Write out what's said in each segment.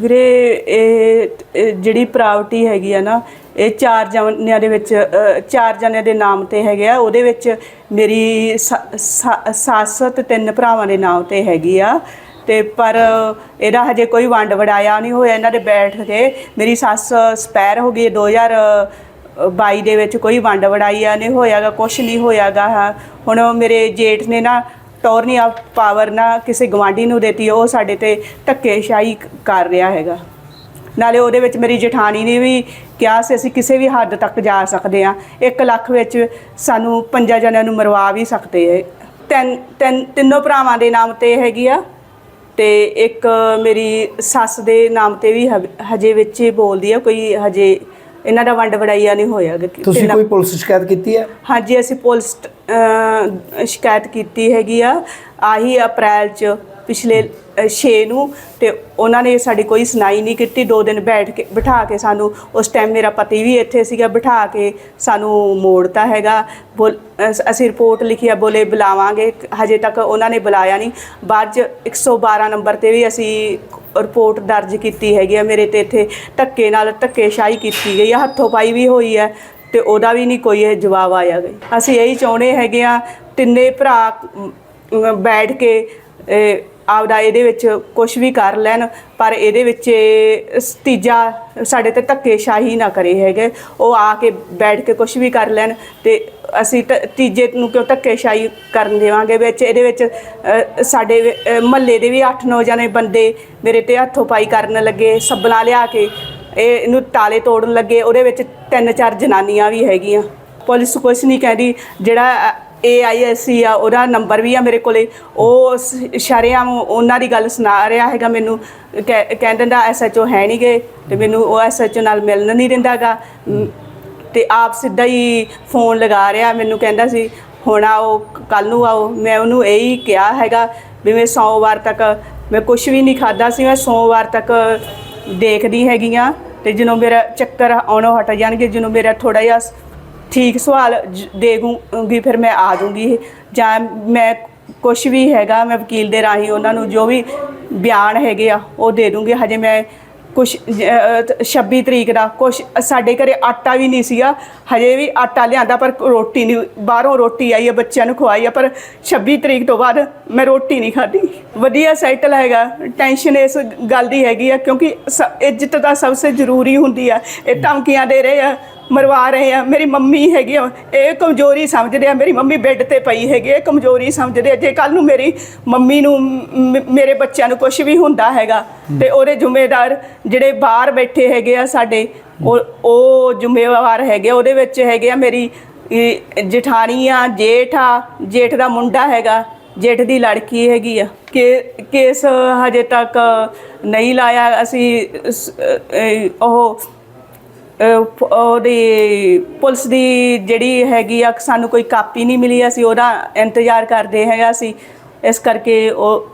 ਵੀਰੇ ਇਹ ਇਹ ਜਿਹੜੀ ਪ੍ਰਾਪਰਟੀ ਹੈਗੀ ਆ ਨਾ ਇਹ ਚਾਰ ਜਣਿਆਂ ਦੇ ਵਿੱਚ ਅ, ਚਾਰ ਜਣਿਆਂ ਦੇ ਨਾਮ ਤੇ ਹੈਗੇ ਆ। ਉਹਦੇ ਵਿੱਚ ਮੇਰੀ ਸ- ਸ- ਸੱਸ ਤੇ ਤਿੰਨ ਭਰਾਵਾਂ ਦੇ ਨਾਮ ਤੇ ਹੈਗੀ ਆ। ਤੇ ਪਰ ਇਹਦਾ ਹਜੇ ਕੋਈ ਵੰਡ ਵੜਾਇਆ ਨਹੀਂ ਹੋਇਆ ਇਹਨਾਂ ਦੇ ਬੈਠ ਕੇ। ਮੇਰੀ ਸੱਸ ਸਪੈਰ ਹੋ ਗਈ 2000 ਬਾਈ ਦੇ ਵਿੱਚ। ਕੋਈ ਵੰਡ ਵੜਾਈਆ ਨਹੀਂ ਹੋਇਆਗਾ ਕੁਛ ਨਹੀਂ ਹੋਇਆਗਾ। ਹੁਣ ਮੇਰੇ ਜੇਠ ਨੇ ਨਾ ਟੋਰਨੀ ਆਫ ਪਾਵਰ ਨਾ ਕਿਸੇ ਗਵਾਂਢੀ ਨੂੰ ਦਿੱਤੀ, ਉਹ ਸਾਡੇ ਤੇ ਧੱਕੇਸ਼ਾਹੀ ਕਰ ਰਿਹਾ ਹੈਗਾ। ਨਾਲੇ ਉਹਦੇ ਵਿੱਚ ਮੇਰੀ ਜਠਾਣੀ ਨੇ ਵੀ ਕਿਹਾ ਸੀ, ਅਸੀਂ ਕਿਸੇ ਵੀ ਹੱਦ ਤੱਕ ਜਾ ਸਕਦੇ ਆ 1 ਲੱਖ ਵਿੱਚ ਸਾਨੂੰ ਪੰਜਾਂ ਜਣਿਆਂ ਨੂੰ ਮਰਵਾ ਵੀ ਸਕਦੇ ਹੈ। ਤਿੰਨ ਤਿੰਨ, ਤਿੰਨੋਂ ਭਰਾਵਾਂ ਦੇ ਨਾਮ ਤੇ ਹੈਗੀ ਆ ਤੇ ਇੱਕ ਮੇਰੀ ਸੱਸ ਦੇ ਨਾਮ ਤੇ ਵੀ ਹਜੇ ਵਿੱਚ ਹੀ ਬੋਲਦੀ ਆ, ਕੋਈ ਹਜੇ ਇਹਨਾਂ ਦਾ ਵੰਡ ਵਡਾਈਆ ਨਹੀਂ ਹੋਇਆ ਗਾ ਕਿ ਤੁਸੀਂ ਕੋਈ ਪੁਲਿਸ ਸ਼ਿਕਾਇਤ ਕੀਤੀ ਹੈ? ਹਾਂਜੀ ਅਸੀਂ ਪੁਲਿਸ ਅਹ, ਸ਼ਿਕਾਇਤ ਕੀਤੀ ਹੈਗੀ ਆ। ਆਹੀ ਅਪ੍ਰੈਲ ਚ ਪਿਛਲੇ 6 ਨੂੰ ਤੇ ਉਹਨਾਂ ਨੇ ਸਾਡੀ ਕੋਈ ਸੁਣਾਈ ਨਹੀਂ ਕੀਤੀ। ਦੋ ਦਿਨ ਬੈਠ ਕੇ ਬਿਠਾ ਕੇ ਸਾਨੂੰ ਉਸ ਟਾਈਮ ਮੇਰਾ ਪਤੀ ਵੀ ਇੱਥੇ ਸੀਗਾ ਬਿਠਾ ਕੇ ਸਾਨੂੰ ਮੋੜਤਾ ਹੈਗਾ। ਬੋਲ- ਅਸ- ਅਸੀਂ ਰਿਪੋਰਟ ਲਿਖੀ ਆ ਬੋਲੇ ਬੁਲਾਵਾਂਗੇ। ਹਜੇ ਤੱਕ ਉਹਨਾਂ ਨੇ ਬੁਲਾਇਆ ਨਹੀਂ। ਬਾਅਦ ਚ 112 ਨੰਬਰ ਤੇ ਵੀ ਅਸੀਂ ਰਿਪੋਰਟ ਦਰਜ ਕੀਤੀ ਹੈਗੀ ਆ। ਮੇਰੇ ਤੇ ਇੱਥੇ ਧੱਕੇ ਨਾਲ ਧੱਕੇਸ਼ਾਹੀ ਕੀਤੀ ਗਈ ਆ। ਹੱਥੋਂ ਪਾਈ ਵੀ ਹੋਈ ਹੈ ਤੇ ਉਹਦਾ ਵੀ ਨਹੀਂ ਕੋਈ ਇਹ ਜਵਾਬ ਆਇਆ ਗਈ ਅਸੀਂ ਇਹੀ ਚਾਹੁੰਦੇ ਹੈਗੇ ਆ, ਤਿੰਨੇ ਭਰਾ ਬੈਠ ਕੇ ਆਪਦਾ ਇਹਦੇ ਵਿੱਚ ਕੁਝ ਵੀ ਕਰ ਲੈਣ, ਪਰ ਇਹਦੇ ਵਿੱਚ ਤੀਜਾ ਸਾਡੇ ਤੇ ਧੱਕੇਸ਼ਾਹੀ ਨਾ ਕਰੇ ਹੈਗੇ। ਉਹ ਆ ਕੇ ਬੈਠ ਕੇ ਕੁਝ ਵੀ ਕਰ ਲੈਣ ਤੇ ਅਸੀਂ ਤੀਜੇ ਨੂੰ ਕਿਉਂ ਧੱਕੇਸ਼ਾਹੀ ਕਰਨ ਦੇਵਾਂਗੇ? ਵਿੱਚ ਇਹਦੇ ਵਿੱਚ ਸਾਡੇ ਮਹੱਲੇ ਦੇ ਵੀ 8-9 ਜਣੇ ਬੰਦੇ ਮੇਰੇ ਤੇ ਹੱਥੋਂ ਪਾਈ ਕਰਨ ਲੱਗੇ, ਸੱਬਲਾਂ ਲਿਆ ਕੇ। ਇਹ ਇਹਨੂੰ ਤਾਲੇ ਤੋੜਨ ਲੱਗੇ, ਉਹਦੇ ਵਿੱਚ ਤਿੰਨ ਚਾਰ ਜਨਾਨੀਆਂ ਵੀ ਹੈਗੀਆਂ। ਪੁਲਿਸ ਕੁਛ ਨਹੀਂ ਕਹਿੰਦੀ, ਜਿਹੜਾ ਏਆਈਐਸਸੀ e ਆ ਉਹਦਾ ਨੰਬਰ ਵੀ ਆ ਮੇਰੇ ਕੋਲੇ। ਉਹ ਸ਼ਰਿਆਮ ਉਹਨਾਂ ਦੀ ਗੱਲ ਸੁਣਾ ਰਿਹਾ ਹੈਗਾ ਮੈਨੂੰ। ਕਹਿ- ਕਹਿੰਦਾ ਦਾ ਐਸਐਚਓ ਹੈ ਨਹੀਂ ਗਏ ਤੇ ਮੈਨੂੰ ਉਹ ਐਸਐਚਓ ਨਾਲ ਮਿਲਣ ਨਹੀਂ ਦਿੰਦਾਗਾ ਮ, ਤੇ ਆਪ ਸਿੱਧਾ ਹੀ ਫੋਨ ਲਗਾ ਰਿਹਾ ਮੈਨੂੰ ਕਹਿੰਦਾ ਸੀ ਹੁਣ ਆਓ ਕੱਲ ਨੂੰ ਆਓ। ਮੈਂ ਉਹਨੂੰ ਇਹੀ ਕਿਹਾ ਹੈਗਾ ਵੀ ਮੈਂ ਸੋਮਵਾਰ ਤੱਕ ਮੈਂ ਕੁਝ ਵੀ ਨਹੀਂ ਖਾਦਾ ਸੀ ਮੈਂ ਸੋਮਵਾਰ ਤੱਕ ਦੇਖਦੀ ਹੈਗੀ ਆ। ਤੇ ਜਦੋਂ ਮੇਰਾ ਚੱਕਰ ਆਉਣੋਂ ਹਟ ਜਾਣਗੇ ਜਦੋਂ ਮੇਰਾ ਥੋੜਾ ਜਿਹਾ ਠੀਕ ਸਵਾਲ ਜ- ਦੇ ਦੂੰਗੀ, ਫਿਰ ਮੈਂ ਆ ਦੂੰਗੀ ਜਾਂ ਮੈਂ ਕੁਝ ਵੀ ਹੈਗਾ, ਮੈਂ ਵਕੀਲ ਦੇ ਰਾਹੀਂ ਉਹਨਾਂ ਨੂੰ ਜੋ ਵੀ ਬਿਆਨ ਹੈਗੇ ਆ, ਉਹ ਦੇ ਦੂੰਗੀ। ਹਜੇ ਮੈਂ ਕੁਝ 26 ਤਰੀਕ ਦਾ ਕੁਝ ਸਾਡੇ ਘਰੇ ਆਟਾ ਵੀ ਨਹੀਂ ਸੀਗਾ। ਹਜੇ ਵੀ ਆਟਾ ਲਿਆਂਦਾ, ਪਰ ਰੋਟੀ ਨਹੀਂ, ਬਾਹਰੋਂ ਰੋਟੀ ਆਈ ਹੈ ਬੱਚਿਆਂ ਨੂੰ ਖਵਾਈ ਆ, ਪਰ 26 ਤਰੀਕ ਤੋਂ ਬਾਅਦ ਮੈਂ ਰੋਟੀ ਨਹੀਂ ਖਾਧੀ। ਵਧੀਆ ਸੈਟਲ ਹੈਗਾ ਟੈਨਸ਼ਨ ਇਸ ਗੱਲ ਦੀ ਹੈਗੀ ਆ, ਕਿਉਂਕਿ ਸ- ਇੱਜ਼ਤ ਤਾਂ ਸਭ ਤੋਂ ਜ਼ਰੂਰੀ ਹੁੰਦੀ ਆ। ਇਹ ਧਮਕੀਆਂ ਦੇ ਰਹੇ ਆ ਮਰਵਾ ਰਹੇ ਆ। ਮੇਰੀ ਮੰਮੀ ਹੈਗੀ ਆ ਇਹ ਕਮਜ਼ੋਰੀ ਸਮਝਦੇ ਆ। ਮੇਰੀ ਮੰਮੀ ਬੈੱਡ ਤੇ ਪਈ ਹੈਗੀ ਇਹ ਕਮਜ਼ੋਰੀ ਸਮਝਦੇ ਆ। ਜੇ ਕੱਲ ਨੂੰ ਮੇਰੀ ਮੰਮੀ ਨੂੰ ਮ- ਮੇਰੇ ਬੱਚਿਆਂ ਨੂੰ ਕੁਝ ਵੀ ਹੁੰਦਾ ਹੈਗਾ ਤੇ ਉਹਦੇ ਜ਼ਿੰਮੇਦਾਰ ਜਿਹੜੇ ਬਾਹਰ ਬੈਠੇ ਹੈਗੇ ਆ ਸਾਡੇ ਉਹ ਉਹ ਜ਼ਿੰਮੇਵਾਰ ਹੈਗੇ ਆ, ਉਹਦੇ ਵਿੱਚ ਹੈਗੇ ਆ ਮੇਰੀ ਇਹ, ਜਠਾਣੀ ਆ ਜੇਠ ਆ ਜੇਠ ਦਾ ਮੁੰਡਾ ਹੈਗਾ ਜੇਠ ਦੀ ਲੜਕੀ ਹੈਗੀ ਆ। ਕਿ ਕੇਸ ਹਜੇ ਤੱਕ ਨਹੀਂ ਲਾਇਆ। ਅਸੀਂ ਸ- ਅਹ, ਉਹ ਅਹ ਉਹਦੀ ਪੁਲਿਸ ਦੀ ਜਿਹੜੀ ਹੈਗੀ ਆ, ਸਾਨੂੰ ਕੋਈ ਕਾਪੀ ਨਹੀਂ ਮਿਲੀ, ਅਸੀਂ ਉਹਦਾ ਇੰਤਜ਼ਾਰ ਕਰਦੇ ਹੈਗਾ ਸੀ ਇਸ ਕਰਕੇ ਉਹ,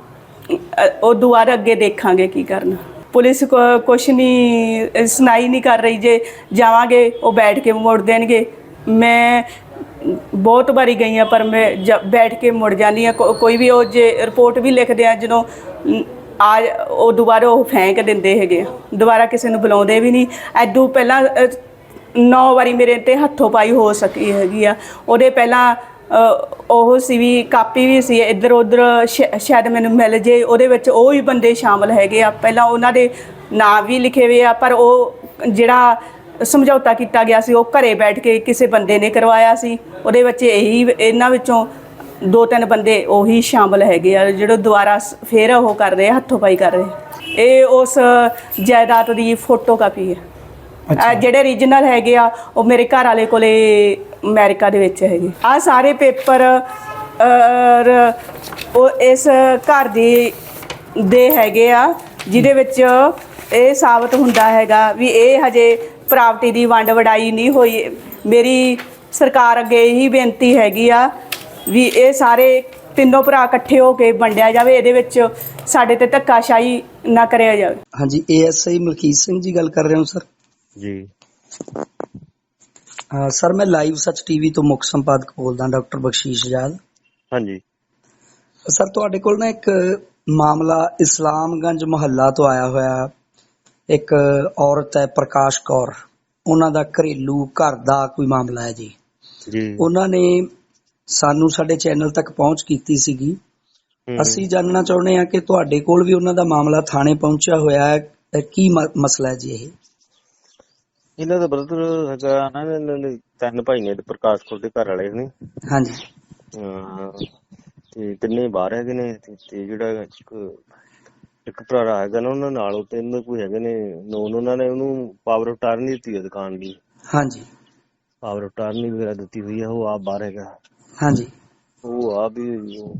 ਅਹ, ਉਹ ਦੁਬਾਰਾ ਅੱਗੇ ਦੇਖਾਂਗੇ ਕੀ ਕਰਨਾ। ਪੁਲਿਸ ਕੋ- ਕੁਛ ਨਹੀਂ ਸੁਣਾਈ ਨਹੀਂ ਕਰ ਰਹੀ, ਜੇ ਜਾਵਾਂਗੇ, ਉਹ ਬੈਠ ਕੇ ਮੋੜ ਦੇਣਗੇ। ਮੈਂ ਬਹੁਤ ਵਾਰੀ ਗਈ ਹਾਂ ਪਰ ਮੈਂ ਜ- ਬੈਠ ਕੇ ਮੁੜ ਜਾਂਦੀ ਆ। ਕੋਈ ਵੀ ਉਹ ਜੇ ਰਿਪੋਰਟ ਵੀ ਲਿਖਦੇ ਆ, ਜਦੋਂ ਆ ਉਹ ਦੁਬਾਰਾ ਉਹ ਫੈਂਕ ਦਿੰਦੇ ਹੈਗੇ ਆ। ਦੁਬਾਰਾ ਕਿਸੇ ਨੂੰ ਬੁਲਾਉਂਦੇ ਵੀ ਨਹੀਂ। ਐਦੂ ਪਹਿਲਾਂ ਨੌ ਵਾਰੀ ਮੇਰੇ ਤੇ ਹੱਥੋਂ ਪਾਈ ਹੋ ਸਕੀ ਹੈਗੀ ਆ। ਉਹਦੇ ਪਹਿਲਾਂ ਅ, ਉਹ ਸੀ ਵੀ ਕਾਪੀ ਵੀ ਸੀ ਇੱਧਰ ਉੱਧਰ ਸ਼ਾ- ਸ਼ਾਇਦ ਮੈਨੂੰ ਮਿਲ ਜੇ ਉਹਦੇ ਵਿੱਚ ਉਹ ਵੀ ਬੰਦੇ ਸ਼ਾਮਲ ਹੈਗੇ ਆ। ਪਹਿਲਾਂ ਉਹਨਾਂ ਦੇ ਨਾਂ ਵੀ ਲਿਖੇ ਹੋਏ ਆ ਪਰ ਉਹ ਜਿਹੜਾ ਸਮਝੌਤਾ ਕੀਤਾ ਗਿਆ ਸੀ ਉਹ ਘਰੇ ਬੈਠ ਕੇ ਕਿਸੇ ਬੰਦੇ ਨੇ ਕਰਵਾਇਆ ਸੀ। ਉਹਦੇ ਵਿੱਚ ਇਹੀ ਇਹਨਾਂ ਵਿੱਚੋਂ ਦੋ ਤਿੰਨ ਬੰਦੇ ਉਹੀ ਸ਼ਾਮਲ ਹੈਗੇ ਆ ਜਿਹੜੇ ਦੁਬਾਰਾ ਸ- ਫੇਰ ਉਹ ਕਰ ਰਹੇ ਆ, ਹੱਥੋਂ ਪਾਈ ਕਰ ਰਹੇ ਇਹ ਉਸ ਜਾਇਦਾਦ ਦੀ ਫੋਟੋ ਕਾਪੀ ਹੈ। ਅੱਛਾ। ਅਹ ਜਿਹੜੇ ਰੀਜਨਲ ਹੈਗੇ ਆ ਉਹ ਮੇਰੇ ਘਰ ਵਾਲੇ ਕੋਲੇ ਅਮਰੀਕਾ ਦੇ ਵਿੱਚ ਹੈਗੇ। ਆ ਸਾਰੇ ਪੇਪਰ ਔਰ ਉਹ ਇਸ ਘਰ ਦੀ ਦੇ ਹੈਗੇ ਆ ਜਿਹਦੇ ਵਿੱਚ ਇਹ ਸਾਬਤ ਹੁੰਦਾ ਹੈਗਾ ਵੀ ਇਹ ਹਜੇ ਪ੍ਰਾਪਰਟੀ ਦੀ ਵੰਡ ਵਡਾਈ ਨਹੀਂ ਹੋਈ। ਮੇਰੀ ਸਰਕਾਰ ਅੱਗੇ ਇਹੀ ਬੇਨਤੀ ਹੈਗੀ ਆ ਵੀ ਇਹ ਸਾਰੇ ਤਿੰਨੋਂ ਭਰਾ ਇਕੱਠੇ ਹੋ ਕੇ ਵੰਡਿਆ ਜਾਵੇ ਇਹਦੇ ਵਿੱਚ ਸਾਡੇ ਤੇ ਧੱਕਾਸ਼ਾਹੀ ਨਾ ਕਰਿਆ ਜਾਵੇ। ਹਾਂਜੀ ਏਐਸਆਈ ਮਲਕੀਤ ਸਿੰਘ ਜੀ ਗੱਲ ਕਰ ਰਹੇ ਹੋ ਸਰ? ਜੀ। ਸਰ ਮੈਂ ਲਾਈਵ ਸੱਚ ਟੀਵੀ ਤੋਂ ਮੁੱਖ ਸੰਪਾਦਕ ਬੋਲਦਾ ਡਾਕਟਰ ਬਖਸ਼ੀਸ਼ ਆਜ਼ਾਦ ਹਾਂਜੀ। ਸਰ ਤੁਹਾਡੇ ਕੋਲ ਨਾ ਇੱਕ ਮਾਮਲਾ ਇਸਲਾਮਗੰਜ ਮੁਹੱਲਾ ਤੋਂ ਆਇਆ ਹੋਇਆ। ਇੱਕ ਔਰਤ ਹੈ ਪ੍ਰਕਾਸ਼ ਕੌਰ। ਉਹਨਾਂ ਦਾ ਘਰੇਲੂ ਘਰ ਦਾ ਕੋਈ ਮਾਮਲਾ ਹੈ ਜੀ। ਜੀ। ਉਹਨਾਂ ਨੇ ਸਾਨੂੰ ਸਾਡੇ ਚੈਨਲ ਤੱਕ ਪਹੁੰਚ ਕੀਤੀ ਸੀਗੀ। ਅਸੀਂ ਜਾਣਨਾ ਚਾਹੁੰਦੇ ਹਾਂ ਕਿ ਤੁਹਾਡੇ ਕੋਲ ਵੀ ਉਹਨਾਂ ਦਾ ਮਾਮਲਾ ਥਾਣੇ ਪਹੁੰਚਿਆ ਹੋਇਆ ਹੈ। ਕੀ ਮਸਲਾ ਹੈ ਜੀ ਇਹ? ਇਹਨਾਂ ਦਾ ਬ੍ਰਦਰ ਹੈਗਾ ਨਾ ਇਹਨਾਂ ਦੇ ਤਿੰਨ ਭਾਈ ਨੇ ਤੇ ਪ੍ਰਕਾਸ਼ ਕੋਲ ਦੇ ਘਰ ਵਾਲੇ ਨੇ। ਹਾਂਜੀ। ਤੇ ਤਿੰਨੇ ਬਾਹਰ ਹੈਗੇ ਨੇ ਤੇ ਜਿਹੜਾ ਇੱਕ ਇੱਕ ਭਰਾ ਹੈਗਾ ਨਾ ਉਹਨਾਂ ਨਾਲ ਉਹ ਤਿੰਨ ਕੋਈ ਹੈਗੇ ਨੇ ਨੌਨ ਉਹਨਾਂ ਨੇ ਉਹਨੂੰ ਪਾਵਰ ਆਫ ਟਰਨੀ ਦਿੱਤੀ ਹੈ ਦੁਕਾਨ ਦੀ। ਹਾਂਜੀ। ਪਾਵਰ ਆਫ ਟਰਨੀ ਵਗੈਰਾ ਦਿੱਤੀ ਹੋਈ ਹੈ ਉਹ ਆਪ ਬਾਹਰ ਹੈਗਾ। ਹਾਂਜੀ। ਉਹ ਆ ਵੀ ਉਹ।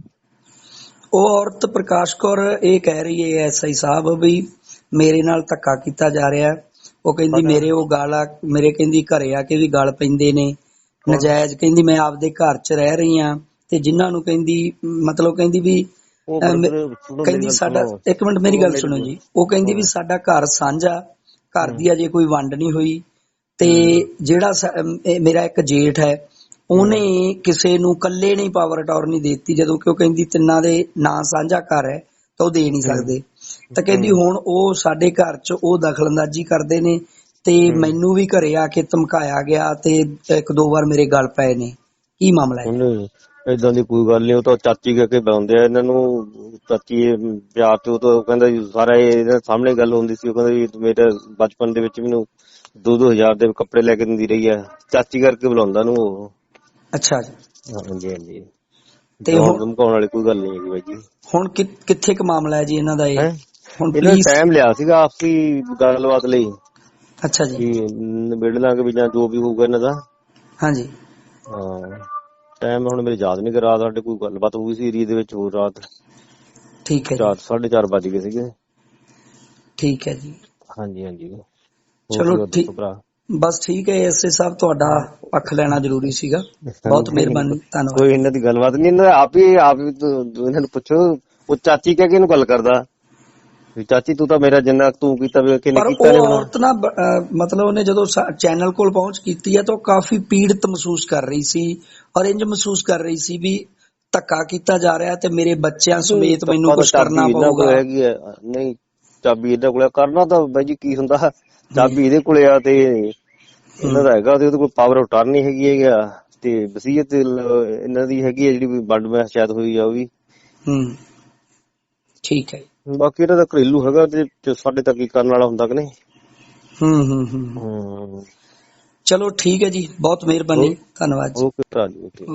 ਔਰਤ ਪ੍ਰਕਾਸ਼ ਕੌਰ ਇਹ ਕਹਿ ਰਹੀ ਹੈ ਐਸਆਈ ਸਾਹਿਬ ਵੀ ਮੇਰੇ ਨਾਲ ਧੱਕਾ ਕੀਤਾ ਜਾ ਰਿਹਾ ਉਹ ਕਹਿੰਦੀ। ਮੇਰੇ ਉਹ ਗਾਲਾਂ ਮੇਰੇ ਕਹਿੰਦੀ ਘਰੇ ਆ ਕੇ ਵੀ ਗਾਲ ਪੈਂਦੇ ਨੇ। ਨਜਾਇਜ਼ ਕਹਿੰਦੀ ਮੈਂ ਆਪਦੇ ਘਰ 'ਚ ਰਹਿ ਰਹੀ ਆ ਤੇ ਜਿਨ੍ਹਾਂ ਨੂੰ ਕਹਿੰਦੀ ਮਤਲਬ ਕਹਿੰਦੀ ਵੀ ਕਹਿੰਦੀ ਸਾਡਾ। ਇੱਕ ਮਿੰਟ ਮੇਰੀ ਗੱਲ ਸੁਣੋ ਜੀ। ਉਹ ਕਹਿੰਦੀ ਵੀ ਸਾਡਾ ਘਰ ਸਾਂਝਾ ਘਰ ਦੀ ਅਜੇ ਕੋਈ ਵੰਡ ਨਹੀਂ ਹੋਈ। ਤੇ ਜਿਹੜਾ ਮੇਰਾ ਇੱਕ ਜੇਠ ਹੈ ਉਹਨੇ ਕਿਸੇ ਨੂੰ ਇਕੱਲੇ ਨਹੀਂ ਪਾਵਰ ਅਟਾਰਨੀ ਦਿੱਤੀ ਜਦੋਂ ਕਿ ਉਹ ਕਹਿੰਦੀ ਤਿੰਨਾਂ ਦੇ ਨਾਂ ਸਾਂਝਾ ਘਰ ਹੈ ਤਾਂ ਉਹ ਦੇ ਨਹੀਂ ਸਕਦੇ। ਤਾਂ ਕਹਿੰਦੀ ਹੁਣ ਉਹ ਸਾਡੇ ਘਰ 'ਚ ਉਹ ਦਖਲਅੰਦਾਜ਼ੀ ਕਰਦੇ ਨੇ ਤੇ ਮੈਨੂੰ ਵੀ ਘਰੇ ਆ ਕੇ ਧਮਕਾਇਆ ਗਿਆ ਤੇ ਇੱਕ ਦੋ ਵਾਰ ਮੇਰੇ ਗਲ ਪਏ ਨੇ। ਕੀ ਮਾਮਲਾ ਹੈ? ਇਦਾਂ ਦੀ ਕੋਈ ਗੱਲ ਨਹੀਂ ਉਹ ਤਾਂ ਚਾਚੀ ਕਹਿ ਕੇ ਬੁਲਾਉਂਦੇ ਆ ਇਹਨਾਂ ਨੂੰ ਚਾਚੀ ਪਿਆਰ ਤੇ ਤਾਂ ਕਹਿੰਦਾ ਸਾਰਾ ਇਹ ਇਹਨਾਂ ਸਾਹਮਣੇ ਗੱਲ ਹੁੰਦੀ ਸੀ ਉਹ ਕਹਿੰਦਾ ਮੇਰੇ ਬਚਪਨ ਦੇ ਵਿੱਚ ਮੈਨੂੰ ਦੋ ਦੋ ਹਜ਼ਾਰ ਦੇ ਕੱਪੜੇ ਲੈ ਕੇ ਦਿੰਦੀ ਰਹੀ ਆ। ਚਾਚੀ ਕਰਕੇ ਬੁਲਾਉਂਦਾ ਨੂੰ ਉਹ। ਅੱਛਾ ਜੀ। ਹਾਂਜੀ ਹਾਂਜੀ। ਤੇ ਹੁਣ- ਧਮਕਾਉਣ ਵਾਲੀ ਕੋਈ ਗੱਲ ਨਹੀਂ ਹੈਗੀ ਬਾਈ ਜੀ। ਹੁਣ ਕਿੱਥੇ ਕੁ ਮਾਮਲਾ ਹੈ ਜੀ ਇਹਨਾਂ ਦਾ ਇਹ? ਹੁਣ ਪੁਲਿਸ ਟਾਈਮ ਲਿਆ ਸੀਗਾ ਆਪਸੀ ਗੱਲਬਾਤ ਲਈ। ਅੱਛਾ ਜੀ। ਨਿਬੇੜ ਲਾਂਗੇ ਵੀ ਜਾਂ ਜੋ ਵੀ ਹੋਊਗਾ ਇਹਨਾਂ ਦਾ। ਹਾਂਜੀ। ਹਾਂ। ਟਾਈਮ ਹੁਣ ਮੇਰੇ ਯਾਦ ਨਹੀਂ ਕਿ ਰਾਤ ਸਾਡੇ ਕੋਈ ਗੱਲਬਾਤ ਹੋਈ ਸੀ ਏਰੀਏ ਦੇ ਵਿੱਚ ਹੋਰ ਰਾਤ। ਠੀਕ ਹੈ 4 4:30 ਵੱਜ ਗਏ ਸੀਗੇ। ਠੀਕ ਹੈ ਜੀ। ਹਾਂਜੀ ਹਾਂਜੀ। ਚਲੋ ਠੀਕ ਭਰਾ? ਬਸ ਠੀਕ ਹੈ ਐਸਏ ਸਾਹਿਬ ਤੁਹਾਡਾ ਪੱਖ ਲੈਣਾ ਜ਼ਰੂਰੀ ਸੀਗਾ। ਬਹੁਤ ਮਿਹਰਬਾਨੀ ਧੰਨਵਾਦ। ਕੋਈ ਇਹਨਾਂ ਦੀ ਗੱਲਬਾਤ ਨਹੀਂ ਇਹਨਾਂ ਆਪ ਹੀ ਆਪ ਇਹਨਾਂ ਨੂੰ ਪੁੱਛੋ ਉਹ ਚਾਚੀ ਕਹਿ ਕੇ ਇਹਨੂੰ ਗੱਲ ਕਰਦਾ। ਵੀ ਚਾਚੀ ਤੂੰ ਤਾਂ ਮੇਰਾ ਜਿੰਨਾ ਤੂੰ ਕੀਤਾ ਵੀ ਕਿਨੇ ਕੀਤਾ ਉਹ ਨਾ ਅਹ ਮਤਲਬ ਉਹਨੇ ਜਦੋਂ ਚੈਨਲ ਕੋਲ ਪਹੁੰਚ ਕੀਤੀ ਹੈ ਤਾਂ ਉਹ ਕਾਫੀ ਪੀੜਤ ਮਹਿਸੂਸ ਕਰ ਰਹੀ ਸੀ ਔਰ ਇੰਜ ਮਹਿਸੂਸ ਕਰ ਰਹੀ ਸੀ ਵੀ ਧੱਕਾ ਕੀਤਾ ਜਾ ਰਿਹਾ ਤੇ ਮੇਰੇ ਬੱਚਿਆਂ ਸਮੇਤ ਮੈਨੂੰ ਕੁਝ ਕਰਨਾ ਪਊਗਾ। ਨਹੀਂ ਚਾਬੀ ਇਹਨਾਂ ਕੋਲ। ਕਰਨਾ ਤਾਂ ਬਾਈ ਜੀ ਕੀ ਹੁੰਦਾ? ਚਾਬੀ ਇਹਦੇ ਕੋਲੇ ਆ ਤੇ ਇਹਨਾਂ ਦਾ ਹੈਗਾ ਤੇ ਉਹਦੇ ਕੋਲ ਪਾਵਰ ਆਫ ਟਰਨ ਨਹੀਂ ਹੈਗੀ ਹੈਗਾ ਤੇ ਵਸੀਅਤ ਇਹਨਾਂ ਦੀ ਹੈਗੀ ਆ ਜਿਹੜੀ ਵੰਡ ਮੈਂ ਸ਼ਾਇਦ ਹੋਈ ਆ ਉਹ ਵੀ। ਹੂੰ। ਠੀਕ ਹੈ। ਬਾਕੀ ਇਹਨਾਂ ਦਾ ਘਰੇਲੂ ਹੈਗਾ ਤੇ ਤੇ ਸਾਡੇ ਤੱਕ ਕੀ ਕਰਨ ਵਾਲਾ ਹੁੰਦਾ ਕਿ ਨਹੀਂ? ਹੂੰ ਹੂੰ ਹੂੰ। ਹੂੰ। ਚਲੋ ਠੀਕ ਹੈ ਜੀ। ਬਹੁਤ ਮਿਹਰਬਾਨੀ। ਧੰਨਵਾਦ ਜੀ। ਓਕੇ ਭਰਾ ਜੀ ਓਕੇ।